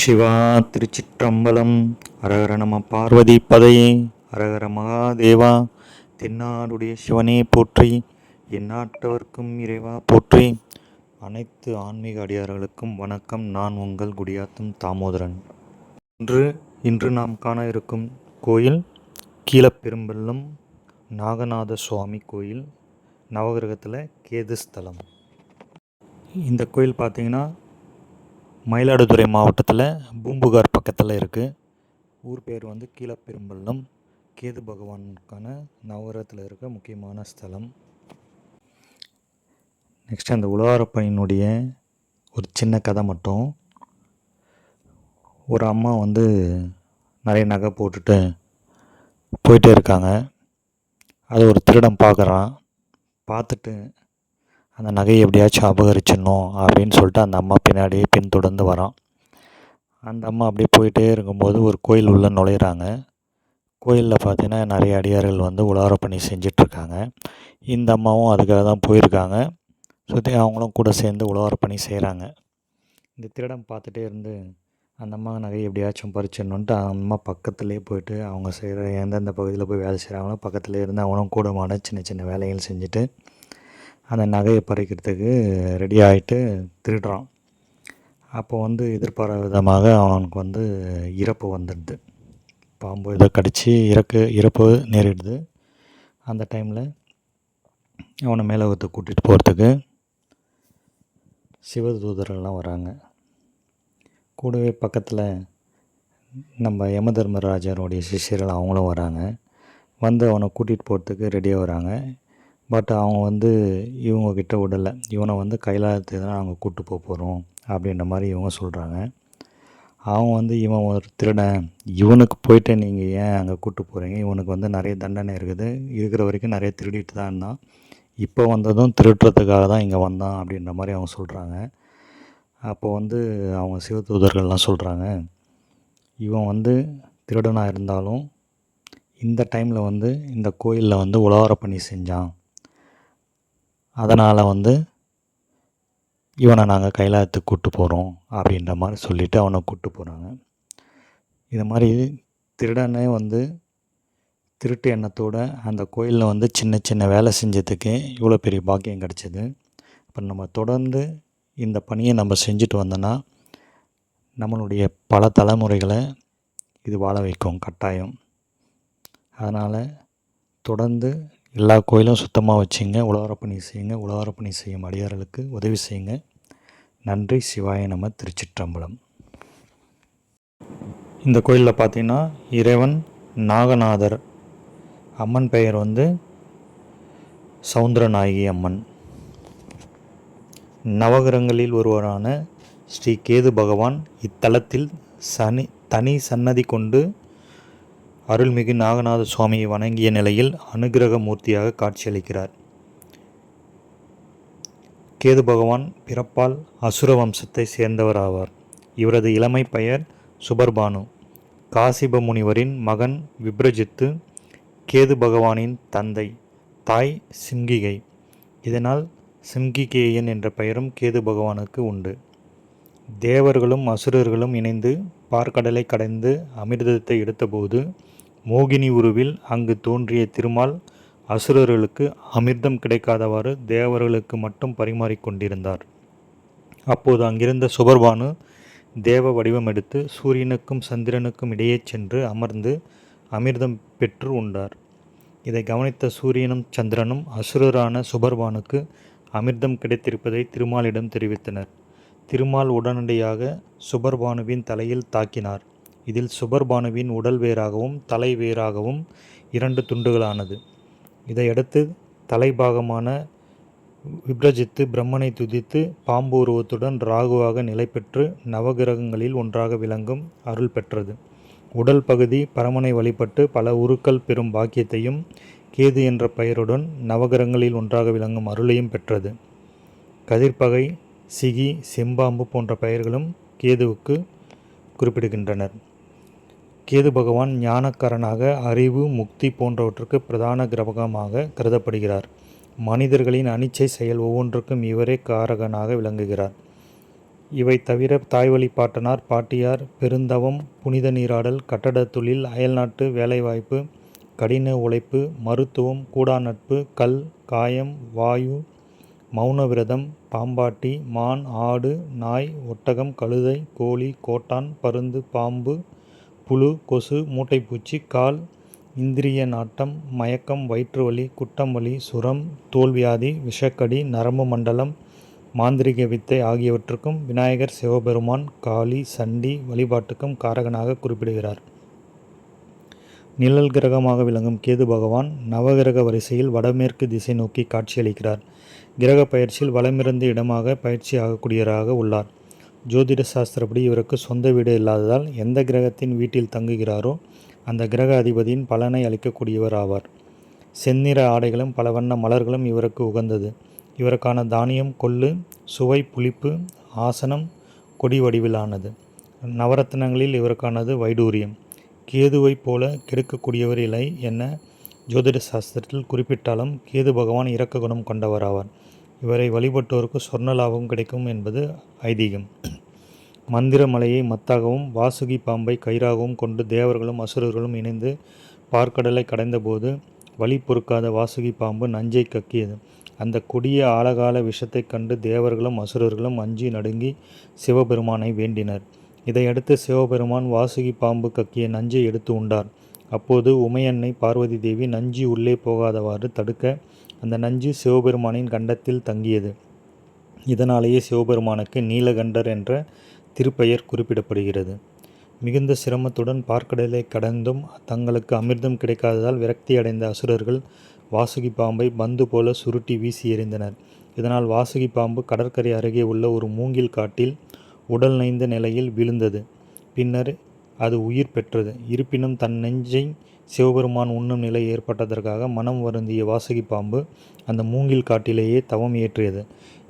சிவா திருச்சிற்றம்பலம் அரகர நம பார்வதி பதையே அரகர மகாதேவா தென்னாடுடைய சிவனே போற்றி எந்நாட்டவர்க்கும் இறைவா போற்றி. அனைத்து ஆன்மீக அடியார்களுக்கும் வணக்கம். நான் உங்கள் குடியாத்தும் தாமோதரன். இன்று இன்று நாம் காண இருக்கும் கோயில் கீழப்பெரும்பள்ளம் நாகநாத சுவாமி கோயில் நவகிரகத்தில் கேது ஸ்தலம் இந்த கோயில் பார்த்தீங்கன்னா மயிலாடுதுறை மாவட்டத்தில் பூம்புகார் பக்கத்தில் இருக்குது ஊர் பேர் வந்து கீழப்பெரும்பள்ளம். கேது பகவானுக்கான நவரத்தில் இருக்க முக்கியமான ஸ்தலம். நெக்ஸ்ட் அந்த உலகாரப்பையனுடைய ஒரு சின்ன கதை மட்டும். ஒரு அம்மா வந்து நிறைய நகை போட்டுட்டு போயிட்டே இருக்காங்க. அதை ஒரு திருடம் பார்க்குறான் பார்த்துட்டு அந்த நகையை எப்படியாச்சும் அபகரிச்சிடணும் அப்படின்னு சொல்லிட்டு அந்த அம்மா பின்னாடியே பின்தொடர்ந்து வரான். அந்த அம்மா அப்படியே போயிட்டே இருக்கும்போது ஒரு கோயில் உள்ளே நுழையிறாங்க. கோயிலில் பார்த்தீங்கன்னா நிறைய அடியார்கள் வந்து உலார பணி செஞ்சிட்ருக்காங்க. இந்த அம்மாவும் அதுக்காக தான் போயிருக்காங்க. சுற்றி அவங்களும் கூட சேர்ந்து உலகார பணி செய்கிறாங்க இந்த திருடன் பார்த்துட்டே இருந்து அந்த அம்மா நகை எப்படியாச்சும் பறிச்சிடணுன்ட்டு அந்த அம்மா பக்கத்துலேயே போயிட்டு அவங்க செய்கிற எந்தெந்த பகுதியில் போய் வேலை செய்கிறாங்களோ பக்கத்துலேயே இருந்து அவனும் கூடமான சின்ன சின்ன வேலைகள் செஞ்சுட்டு அந்த நகையை பறிக்கிறதுக்கு ரெடி ஆகிட்டு திருடுறான். அப்போ வந்து எதிர்பாராத விதமாக அவனுக்கு வந்து இறப்பு வந்துடுது. பாம்பு இதை கடித்து இறக்கு இறப்பு நேரிடுது. அந்த டைமில் அவனை மேலகத்தை கூட்டிகிட்டு போகிறதுக்கு சிவதூதரெல்லாம் வராங்க. கூடவே பக்கத்தில் நம்ம யம தர்மராஜருடைய சிஷியர்கள் அவங்களும் வராங்க. வந்து அவனை கூட்டிகிட்டு போகிறதுக்கு ரெடியாக வராங்க. பட் அவங்க வந்து இவங்கக்கிட்ட விடலை. இவனை வந்து கைலாயத்துக்கு தான் நாங்கள் கூப்பிட்டு போக போகிறோம் அப்படின்ற மாதிரி இவங்க சொல்கிறாங்க அவங்க வந்து இவன் ஒரு திருடன். இவனுக்கு போயிட்டு நீங்கள் ஏன் அங்கே கூப்பிட்டு போகிறீங்க இவனுக்கு வந்து நிறைய தண்டனை இருக்குது. இருக்கிற வரைக்கும் நிறைய திருடிட்டு தான் இருந்தான். இப்போ வந்ததும் திருடுறதுக்காக தான் இங்கே வந்தான் அப்படின்ற மாதிரி அவங்க சொல்கிறாங்க அப்போ வந்து அவங்க சிவதூதர்கள்லாம் சொல்கிறாங்க இவன் வந்து திருடனாக இருந்தாலும் இந்த டைமில் வந்து இந்த கோயிலில் வந்து உலகார பணி செஞ்சான். அதனால் வந்து இவனை நாங்கள் கைலாயத்துக்கு கூப்பிட்டு போகிறோம் அப்படின்ற மாதிரி சொல்லிவிட்டு அவனை கூப்பிட்டு போகிறாங்க இது மாதிரி திருடனே வந்து திருட்டு எண்ணத்தோடு அந்த கோயிலில் வந்து சின்ன சின்ன வேலை செஞ்சதுக்கு இவ்வளோ பெரிய பாக்கியம் கிடச்சிது. இப்போ நம்ம தொடர்ந்து இந்த பணியை நம்ம செஞ்சுட்டு வந்தோன்னா நம்மளுடைய பல தலைமுறைகளை இது வாழ வைக்கும் கட்டாயம். அதனால் தொடர்ந்து எல்லா கோயிலும் சுத்தமாக வச்சுங்க உலகரப்பணி செய்யுங்க உலகரப்பணி செய்யும் அடியார்களுக்கு உதவி செய்யுங்க. நன்றி சிவாய நம திருச்சிற்றம்பலம். இந்த கோயிலில் பார்த்தீங்கன்னா இறைவன் நாகநாதர் அம்மன் பெயர் வந்து சவுந்தரநாயகி அம்மன். நவகிரகங்களில் ஒருவரான ஸ்ரீ கேது பகவான் இத்தலத்தில் சனி தனி சன்னதி கொண்டு அருள்மிகு நாகநாத சுவாமியை வணங்கிய நிலையில் அனுகிரக மூர்த்தியாக காட்சியளிக்கிறார். கேது பகவான் பிறப்பால் அசுர வம்சத்தை சேர்ந்தவர் ஆவார் இவரது இளமை பெயர் சுபர்பானு. காசிப முனிவரின் மகன் விப்ரஜித்து கேது பகவானின் தந்தை தாய் சிம்கிகை இதனால் சிம்கிகேயன் என்ற பெயரும் கேது பகவானுக்கு உண்டு. தேவர்களும் அசுரர்களும் இணைந்து பாற்கடலை கடைந்து அமிர்தத்தை எடுத்தபோது மோகினி உருவில் அங்கு தோன்றிய திருமால் அசுரர்களுக்கு அமிர்தம் கிடைக்காதவாறு தேவர்களுக்கு மட்டும் பரிமாறிக்கொண்டிருந்தார் அப்போது அங்கிருந்த சுபர்பானு தேவ வடிவம் எடுத்து சூரியனுக்கும் சந்திரனுக்கும் இடையே சென்று அமர்ந்து அமிர்தம் பெற்று உண்டார். இதை கவனித்த சூரியனும் சந்திரனும் அசுரரான சுபர்பானுக்கு அமிர்தம் கிடைத்திருப்பதை திருமாலிடம் தெரிவித்தனர். திருமால் உடனடியாக சுபர்பானுவின் தலையில் தாக்கினார். இதில் சுபர்பானுவின் உடல் வேறாகவும் தலை வேறாகவும் இரண்டு துண்டுகளானது. இதையடுத்து தலைபாகமான விப்ரஜித்து பிரம்மனை துதித்து பாம்பு உருவத்துடன் ராகுவாக நிலை பெற்று நவகிரகங்களில் ஒன்றாக விளங்கும் அருள் பெற்றது. உடல் பகுதி பரமனை வழிபட்டு பல உருக்கள் பெறும் பாக்கியத்தையும் கேது என்ற பெயருடன் நவகிரகங்களில் ஒன்றாக விளங்கும் அருளையும் பெற்றது. கதிர்பகை சிகி செம்பாம்பு போன்ற பெயர்களும் கேதுவுக்கு குறிப்பிடுகின்றனர். கேது பகவான் ஞானக்காரனாக அறிவு முக்தி போன்றவற்றுக்கு பிரதான கிரகமாக கருதப்படுகிறார். மனிதர்களின் அனிச்சை செயல் ஒவ்வொன்றுக்கும் இவரே காரகனாக விளங்குகிறார். இவை தவிர தாய்வழி பாட்டனார் பாட்டியார் பெருந்தவம் புனித நீராடல் கட்டடத் தொழில் அயல்நாட்டு வேலைவாய்ப்பு கடின உழைப்பு மருத்துவம் கூடா நட்பு கல் காயம் வாயு மௌன விரதம் பாம்பாட்டி மான் ஆடு நாய் ஒட்டகம் கழுதை கோழி கோட்டான் பருந்து பாம்பு புழு கொசு மூட்டைப்பூச்சி கால் இந்திரிய நாட்டம் மயக்கம் வயிற்றுவலி குட்டம் வலி சுரம் தோல்வியாதி விஷக்கடி நரம்பு மண்டலம் மாந்திரிக வித்தை ஆகியவற்றுக்கும் விநாயகர் சிவபெருமான் காளி சண்டி வழிபாட்டுக்கும் காரகனாக குறிப்பிடுகிறார். நிழல் கிரகமாக விளங்கும் கேது பகவான் நவகிரக வரிசையில் வடமேற்கு திசை நோக்கி காட்சியளிக்கிறார். கிரக பயிற்சியில் வளமிருந்த இடமாக பயிற்சி ஆகக்கூடியவராக உள்ளார். ஜோதிட சாஸ்திரப்படி இவருக்கு சொந்த வீடு இல்லாததால் எந்த கிரகத்தின் வீட்டில் தங்குகிறாரோ அந்த கிரக அதிபதியின் பலனை அளிக்கக்கூடியவர் ஆவார். செந்நிற ஆடைகளும் பல வண்ண மலர்களும் இவருக்கு உகந்தது. இவருக்கான தானியம் கொள்ளு சுவை புளிப்பு ஆசனம் கொடி வடிவிலானது. நவரத்னங்களில் இவருக்கானது வைடூரியம். கேதுவைப் போல கெடுக்கக்கூடியவர் இல்லை என ஜோதிட சாஸ்திரத்தில் குறிப்பிட்டாலும் கேது பகவான் இரக்க குணம் கொண்டவராவார். இவரை வழிபட்டோருக்கு சொர்ண லாபம் கிடைக்கும் என்பது ஐதீகம். மந்திரமலையை மத்தாகவும் வாசுகி பாம்பை கயிறாகவும் கொண்டு தேவர்களும் அசுரர்களும் இணைந்து பார்க்கடலை கடைந்தபோது வழி பொறுக்காத வாசுகி பாம்பு நஞ்சை கக்கியது. அந்த கொடிய ஆழகால விஷத்தைக் கண்டு தேவர்களும் அசுரர்களும் அஞ்சி நடுங்கி சிவபெருமானை வேண்டினர். இதையடுத்து சிவபெருமான் வாசுகி பாம்பு கக்கிய நஞ்சை எடுத்து உண்டார். அப்போது உமையன்னை பார்வதி தேவி நஞ்சு உள்ளே போகாதவாறு தடுக்க அந்த நஞ்சு சிவபெருமானின் கண்டத்தில் தங்கியது. இதனாலேயே சிவபெருமானுக்கு நீலகண்டர் என்ற திருப்பெயர் குறிப்பிடப்படுகிறது. மிகுந்த சிரமத்துடன் பார்க்கடலை கடந்தும் தங்களுக்கு அமிர்தம் கிடைக்காததால் விரக்தி அடைந்த அசுரர்கள் வாசுகி பாம்பை பந்து போல சுருட்டி வீசி எறிந்தனர். இதனால் வாசுகி பாம்பு கடற்கரை அருகே உள்ள ஒரு மூங்கில் காட்டில் உடல் நைந்த நிலையில் விழுந்தது. பின்னர் அது உயிர் பெற்றது. இருப்பினும் தன் நெஞ்சை சிவபெருமான் உண்ணும் நிலை ஏற்பட்டதற்காக மனம் வருந்திய வாசகி பாம்பு அந்த மூங்கில் காட்டிலேயே தவம் இயற்றியது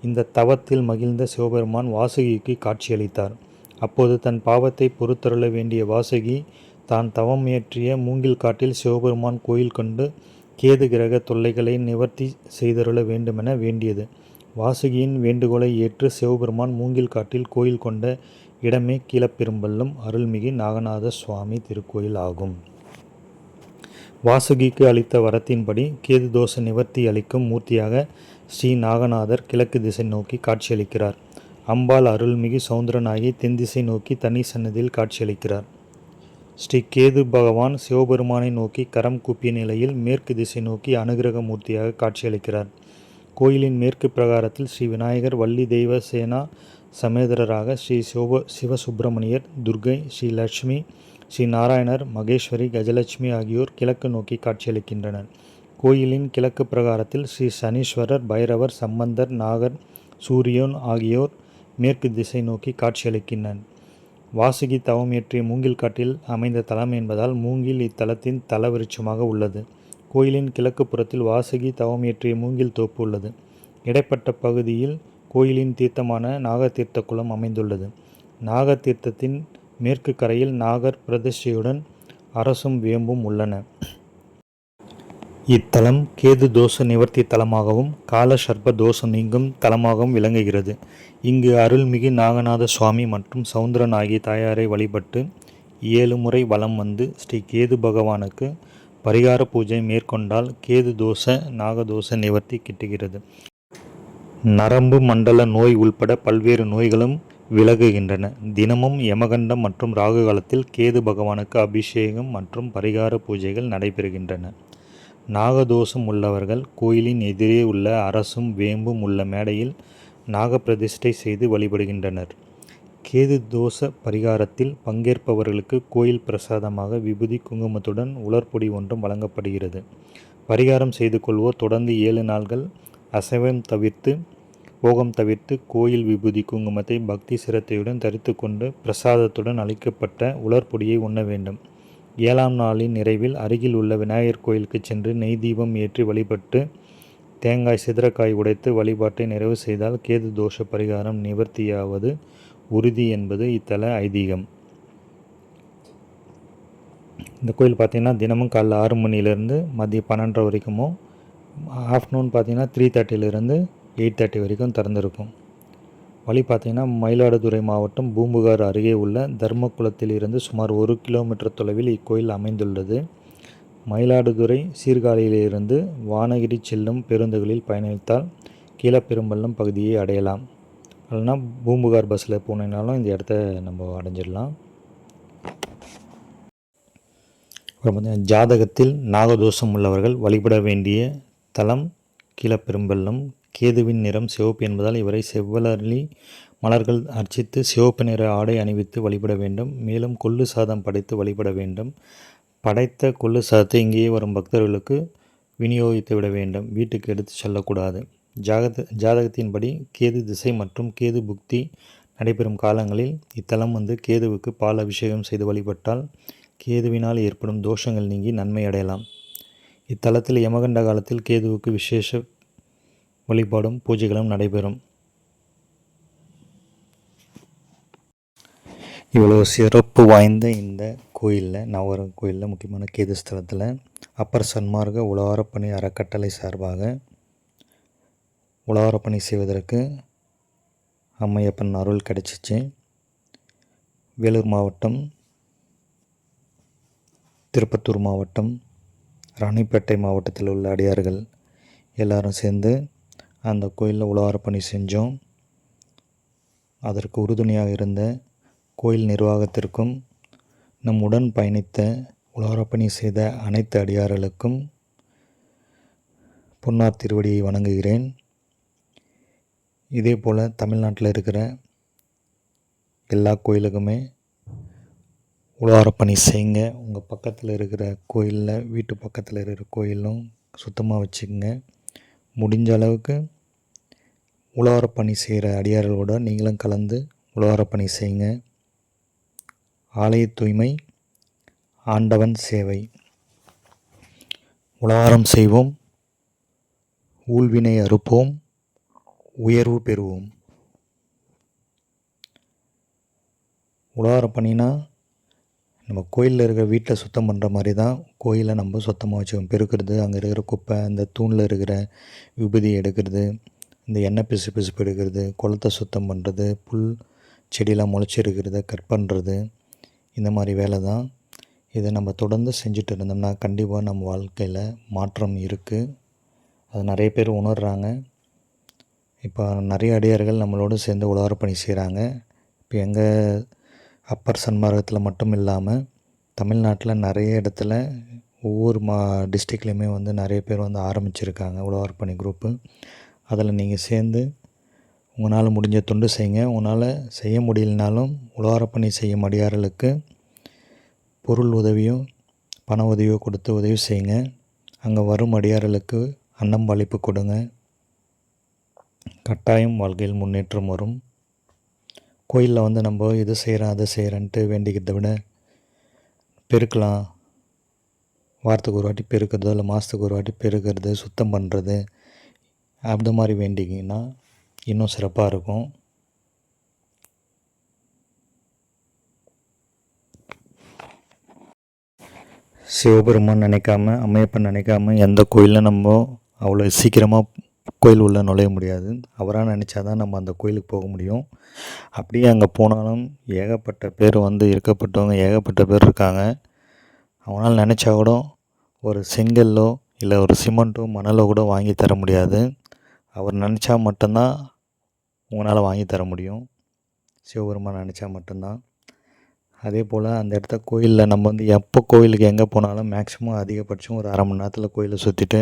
இந்த தவத்தில் மகிழ்ந்த சிவபெருமான் வாசுகிக்கு காட்சியளித்தார். அப்போது தன் பாவத்தை பொறுத்தருள வேண்டிய வாசகி தான் தவம் இயற்றிய மூங்கில் காட்டில் சிவபெருமான் கோயில் கொண்டு கேது கிரக தொல்லைகளை நிவர்த்தி செய்தருள வேண்டுமென வேண்டியது. வாசுகியின் வேண்டுகோளை ஏற்று சிவபெருமான் மூங்கில் காட்டில் கோயில் கொண்ட இடமே கீழப்பெரும்பள்ளம் அருள்மிகு நாகநாத சுவாமி திருக்கோயில் ஆகும் வாசுகிக்கு அளித்த வரத்தின்படி கேது தோஷ நிவர்த்தி அளிக்கும் மூர்த்தியாக ஸ்ரீ நாகநாதர் கிழக்கு திசை நோக்கி காட்சியளிக்கிறார். அம்பாள் அருள்மிகு சௌந்தரனாகி தென் திசை நோக்கி தனி சன்னதியில் காட்சியளிக்கிறார். ஸ்ரீ கேது பகவான் சிவபெருமானை நோக்கி கரம் கூப்பிய நிலையில் மேற்கு திசை நோக்கி அனுகிரக மூர்த்தியாக காட்சியளிக்கிறார். கோயிலின் மேற்கு பிரகாரத்தில் ஸ்ரீ விநாயகர் வள்ளி தெய்வ சேனா சமேதரராக ஸ்ரீ சிவ சிவசுப்பிரமணியர் துர்கை ஸ்ரீ லட்சுமி ஸ்ரீ நாராயணர் மகேஸ்வரி கஜலட்சுமி ஆகியோர் கிழக்கு நோக்கி காட்சியளிக்கின்றனர். கோயிலின் கிழக்கு பிரகாரத்தில் ஸ்ரீ சனீஸ்வரர் பைரவர் சம்பந்தர் நாகர் சூரியன் ஆகியோர் மேற்கு திசை நோக்கி காட்சியளிக்கின்றனர். வாசுகி தவம் ஏற்றிய மூங்கில் காட்டில் அமைந்த தலம் என்பதால் மூங்கில் இத்தலத்தின் தலவிருட்சமாக உள்ளது. கோயிலின் கிழக்கு புறத்தில் வாசுகி தவம் ஏற்றிய மூங்கில் தோப்பு உள்ளது. இடைப்பட்ட பகுதியில் கோயிலின் தீர்த்தமான நாகத்தீர்த்த குளம் அமைந்துள்ளது. நாகத்தீர்த்தத்தின் மேற்கு கரையில் நாகர் பிரதிஷ்டையுடன் அரசும் வேம்பும் உள்ளன. இத்தலம் கேது தோஷ நிவர்த்தி தலமாகவும் கால சர்ப்ப தோஷம் நீங்கும் தலமாகவும் விளங்குகிறது. இங்கு அருள்மிகு நாகநாத சுவாமி மற்றும் சவுந்தரன் ஆகிய தாயாரை வழிபட்டு ஏழு முறை வலம் வந்து ஸ்ரீ கேது பகவானுக்கு பரிகார பூஜை மேற்கொண்டால் கேது தோஷ நாகதோஷ நிவர்த்தி கிட்டுகிறது. நரம்பு மண்டல நோய் உள்பட பல்வேறு நோய்களும் விலகுகின்றன. தினமும் யமகண்டம் மற்றும் ராகு காலத்தில் கேது பகவானுக்கு அபிஷேகம் மற்றும் பரிகார பூஜைகள் நடைபெறுகின்றன. நாகதோஷம் உள்ளவர்கள் கோயிலின் எதிரே உள்ள அரசும் வேம்பும் உள்ள மேடையில் நாகப்பிரதிஷ்டை செய்து வழிபடுகின்றனர். கேது தோஷ பரிகாரத்தில் பங்கேற்பவர்களுக்கு கோயில் பிரசாதமாக விபூதி குங்குமத்துடன் உலர்பொடி ஒன்றும் வழங்கப்படுகிறது. பரிகாரம் செய்து கொள்வோர் தொடர்ந்து ஏழு நாள்கள் அசைவம் தவிர்த்து போகம் தவிர்த்து கோயில் விபூதி குங்குமத்தை பக்தி சிரத்தையுடன் தரித்து கொண்டு பிரசாதத்துடன் அளிக்கப்பட்ட உலர்பொடியை உண்ண வேண்டும். ஏழாம் நாளின் நிறைவில் அருகில் உள்ள விநாயகர் கோயிலுக்கு சென்று நெய் தீபம் ஏற்றி வழிபட்டு தேங்காய் சிதறக்காய் உடைத்து வழிபாட்டை நிறைவு செய்தால் கேது தோஷ பரிகாரம் நிவர்த்தியாவது உறுதி என்பது இத்தல ஐதீகம். இந்த கோயில் பார்த்திங்கன்னா தினமும் காலைல ஆறு மணிலேருந்து மதியம் பன்னெண்டரை வரைக்குமோ ஆஃப்டர்நூன் பார்த்திங்கன்னா த்ரீ தேர்ட்டிலேருந்து எயிட் தேர்ட்டி வரைக்கும் திறந்திருக்கும். வழி பார்த்திங்கன்னா மயிலாடுதுறை மாவட்டம் பூம்புகார் அருகே உள்ள தர்மகுளத்தில் இருந்து சுமார் ஒரு கிலோமீட்டர் தொலைவில் இக்கோயில் அமைந்துள்ளது. மயிலாடுதுறை சீர்காழியிலிருந்து வானகிரி செல்லும் பேருந்துகளில் பயணித்தால் கீழப்பெரும்பள்ளம் பகுதியை அடையலாம். இல்லைனா பூம்புகார் பஸ்ஸில் போனீங்கனாலும் இந்த இடத்த நம்ம அடைஞ்சிடலாம். அப்புறம் பார்த்தீங்கன்னா ஜாதகத்தில் நாகதோஷம் உள்ளவர்கள் வழிபட வேண்டிய தலம் கீழப்பெரும்பள்ளம் கேதுவின் நிறம் சிவப்பு என்பதால் இவரை செவ்வலி மலர்கள் அர்ச்சித்து சிவப்பு நிற ஆடை அணிவித்து வழிபட வேண்டும். மேலும் கொள்ளு சாதம் படைத்து வழிபட வேண்டும். படைத்த கொள்ளு சாதத்தை இங்கேயே வரும் பக்தர்களுக்கு விநியோகித்து விட வேண்டும். வீட்டுக்கு எடுத்து செல்லக்கூடாது. ஜாகத ஜாதகத்தின்படி கேது திசை மற்றும் கேது புக்தி நடைபெறும் காலங்களில் இத்தலம் வந்து கேதுவுக்கு பால் அபிஷேகம் செய்து வழிபட்டால் கேதுவினால் ஏற்படும் தோஷங்கள் நீங்கி நன்மை அடையலாம். இத்தலத்தில் யமகண்ட காலத்தில் கேதுவுக்கு விசேஷ வழிபாடும் பூஜைகளும் நடைபெறும். இவ்வளோ சிறப்பு வாய்ந்த இந்த கோயிலில் நவரம் கோயிலில் முக்கியமான கேது ஸ்தலத்தில் அப்பர் சன்மார்க்க உழவாரப்பணி அறக்கட்டளை சார்பாக உழவாரப்பணி செய்வதற்கு அம்மையப்பன் அருள் கிடைச்சிச்சு. வேலூர் மாவட்டம் திருப்பத்தூர் மாவட்டம் ராணிப்பேட்டை மாவட்டத்தில் உள்ள அடியார்கள் எல்லாரும் சேர்ந்து அந்த கோயிலில் உழவாரப்பணி செஞ்சோம். அதற்கு உறுதுணையாக இருந்த கோயில் நிர்வாகத்திற்கும் நம் உடன் பயணித்த உழவாரப்பணி செய்த அனைத்து அடியார்களுக்கும் பொன்னார் திருவடியை வணங்குகிறேன். இதே போல் தமிழ்நாட்டில் இருக்கிற எல்லா கோயிலுக்குமே உழவாரப்பணி செய்யுங்க. உங்கள் பக்கத்தில் இருக்கிற கோயிலில் வீட்டு பக்கத்தில் இருக்கிற கோயிலும் சுத்தமாக வச்சுக்கோங்க. முடிஞ்ச அளவுக்கு உழவாரப்பணி செய்கிற அடியார்களோட நீங்களும் கலந்து உழவாரப்பணி செய்யுங்க. ஆலய தூய்மை ஆண்டவன் சேவை. உழவாரம் செய்வோம் ஊழ்வினை அறுப்போம் உயர்வு பெறுவோம். உலகார பணினா நம்ம கோயிலில் இருக்கிற வீட்டில் சுத்தம் பண்ணுற மாதிரி தான் கோயிலை நம்ம சுத்தமாக வச்சுக்கோம் பெருக்கிறது அங்கே இருக்கிற குப்பை அந்த தூணில் இருக்கிற விபூதி எடுக்கிறது இந்த எண்ணெய் பிசு பிசுப்பு எடுக்கிறது குளத்தை சுத்தம் பண்ணுறது புல் செடியெலாம் முளைச்சிருக்கிறத கட் பண்ணுறது இந்த மாதிரி வேலை தான் இதை நம்ம தொடர்ந்து செஞ்சுட்டு இருந்தோம்னா கண்டிப்பாக நம்ம வாழ்க்கையில் மாற்றம் இருக்குது அது நிறைய பேர் உணர்கிறாங்க இப்போ நிறைய அடியார்கள் நம்மளோடு சேர்ந்து உழவர் பணி செய்கிறாங்க இப்போ எங்கள் அப்பர் சன்மார்க்கத்தில் மட்டும் இல்லாமல் தமிழ்நாட்டில் நிறைய இடத்துல ஒவ்வொரு மா டிஸ்ட்ரிக்ட்லேயுமே வந்து நிறைய பேர் வந்து ஆரம்பிச்சிருக்காங்க உழவார் பணி குரூப்பு அதில் நீங்கள் சேர்ந்து உங்களால் முடிஞ்ச தொண்டு செய்யுங்க. உங்களால் செய்ய முடியலனாலும் உழவார பணி செய்யும் அடியார்களுக்கு பொருள் உதவியோ பண உதவியோ கொடுத்து உதவி செய்யுங்க. அங்கே வரும் அடியார்களுக்கு அன்னம் பளிப்பு கொடுங்க. கட்டாயம் வாழ்க்கையில் முன்னேற்றம் வரும். கோயிலில் வந்து நம்ம இது செய்கிறேன் அதை செய்கிறேன்ட்டு வேண்டிக்கிறத விட பெருக்கலாம். வாரத்துக்கு ஒரு வாட்டி பெருக்கிறதோ இல்லை மாதத்துக்கு ஒரு வாட்டி பெருக்கிறது சுத்தம் பண்ணுறது அந்த மாதிரி வேண்டிக்கிங்கன்னா இன்னும் சிறப்பாக இருக்கும். சிவபெருமான் நினைக்காம அம்மையப்பன் நினைக்காம எந்த கோயிலில் நம்ம அவ்வளோ சீக்கிரமாக கோயில் உள்ளே நுழைய முடியாது. அவராக நினச்சா தான் நம்ம அந்த கோயிலுக்கு போக முடியும். அப்படியே அங்கே போனாலும் ஏகப்பட்ட பேர் வந்து இருக்கப்பட்டவங்க ஏகப்பட்ட பேர் இருக்காங்க. அவனால் நினச்சா கூட ஒரு செங்கல்லோ இல்லை ஒரு சிமெண்ட்டோ மணலோ கூட வாங்கி தர முடியாது. அவர் நினச்சா மட்டும்தான் உங்களால் வாங்கி தர முடியும். சிவபெருமான் நினச்சா மட்டும்தான். அதே போல் அந்த இடத்த கோயிலில் நம்ம வந்து எப்போ கோயிலுக்கு எங்கே போனாலும் மேக்ஸிமம் அதிகபட்சம் ஒரு அரை மணி நேரத்தில் கோயிலை சுற்றிட்டு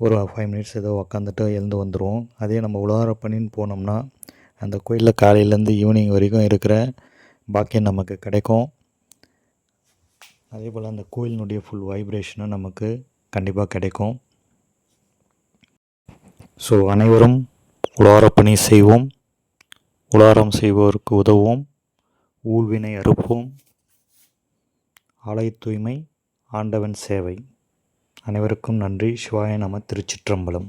ஒரு ஃபைவ் மினிட்ஸ் ஏதோ உக்காந்துட்டு எழுந்து வந்துடுவோம் அதே நம்ம உழவார போனோம்னா அந்த கோயிலில் காலையிலேருந்து ஈவினிங் வரைக்கும் இருக்கிற பாக்கியம் நமக்கு கிடைக்கும். அதே போல் அந்த கோயிலினுடைய ஃபுல் வைப்ரேஷனும் நமக்கு கண்டிப்பாக கிடைக்கும். ஸோ அனைவரும் உலாரப்பணி செய்வோம். உலாரம் செய்வோருக்கு உதவும் ஊழ்வினை அறுப்போம். ஆலய தூய்மை ஆண்டவன் சேவை. அனைவருக்கும் நன்றி. சிவாய நம திருச்சிற்றம்பலம்.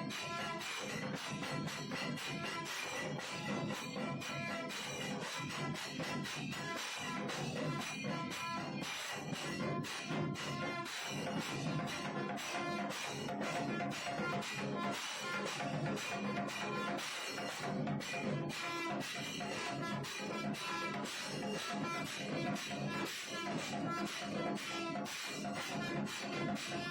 Thank you.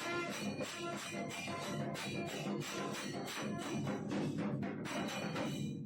Thank you.